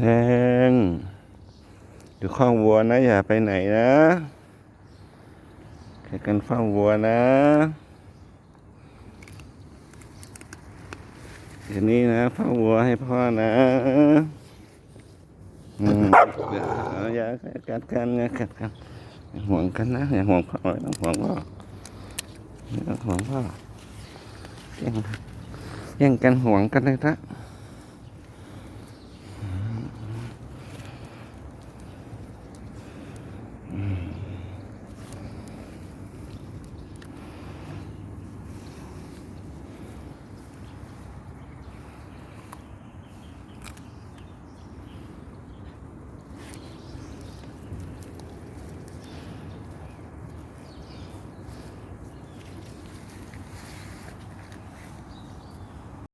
แดงอยู่ข้างวัวนะ อย่าไปไหนนะแค่กันเฝ้าวัวนะเดี๋ยวนี้นะเฝ้าวัวให้พ่อนะอย่าอย่ากัดกันอย่ากัดกันอย่าห่วงกันนะอย่าห่วงพ่อไม่ต้องห่วงพ่อไม่ต้องห่วงพ่อแย่งแย่งกันห่วงกันเลยนะ